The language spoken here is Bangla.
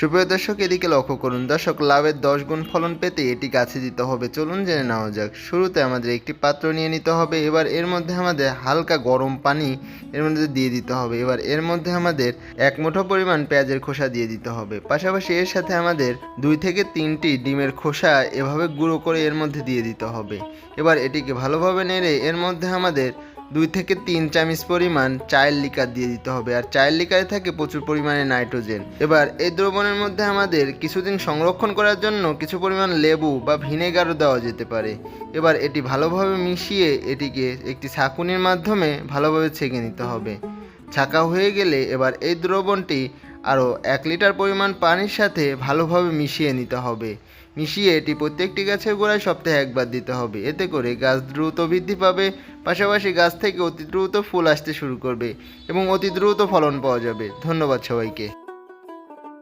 সুপ্রিয় দর্শক, এদিকে লক্ষ্য করুন, দর্শক, লাভের দশ গুণ ফলন পেতে এটি গাছে দিতে হবে। চলুন জেনে নেওয়া যাক, শুরুতে আমাদের একটি পাত্র নিয়ে নিতে হবে। এবার এর মধ্যে আমাদের হালকা গরম পানি এর মধ্যে দিয়ে দিতে হবে। এবার এর মধ্যে আমাদের এক মুঠো পরিমাণ পেঁয়াজের খোসা দিয়ে দিতে হবে। পাশাপাশি এর সাথে আমাদের দুই থেকে তিনটি ডিমের খোসা এভাবে গুঁড়ো করে এর মধ্যে দিয়ে দিতে হবে। এবার এটিকে ভালোভাবে নেড়ে এর মধ্যে আমাদের দুই থেকে তিন চামচ পরিমাণ চায়ের লিকার দিয়ে দিতে হবে। আর চায়ের লিকারে থাকে প্রচুর পরিমাণে নাইট্রোজেন। এবার এই দ্রবণের মধ্যে আমাদের কিছুদিন সংরক্ষণ করার জন্য কিছু পরিমাণ লেবু বা ভিনেগারও দেওয়া যেতে পারে। এবার এটি ভালোভাবে মিশিয়ে এটিকে একটি ছাঁকুনির মাধ্যমে ভালোভাবে ছেঁকে নিতে হবে। ছাঁকা হয়ে গেলে এবার এই দ্রবণটি আরও এক লিটার পরিমাণ পানির সাথে ভালোভাবে মিশিয়ে নিতে হবে। মিশিয়ে এটি প্রত্যেকটি গাছের গোড়ায় সপ্তাহে একবার দিতে হবে। এতে করে গাছ দ্রুত বৃদ্ধি পাবে, পাশাপাশি গাছ থেকে অতি দ্রুত ফুল আসতে শুরু করবে এবং অতি দ্রুত ফলন পাওয়া যাবে। ধন্যবাদ সবাইকে।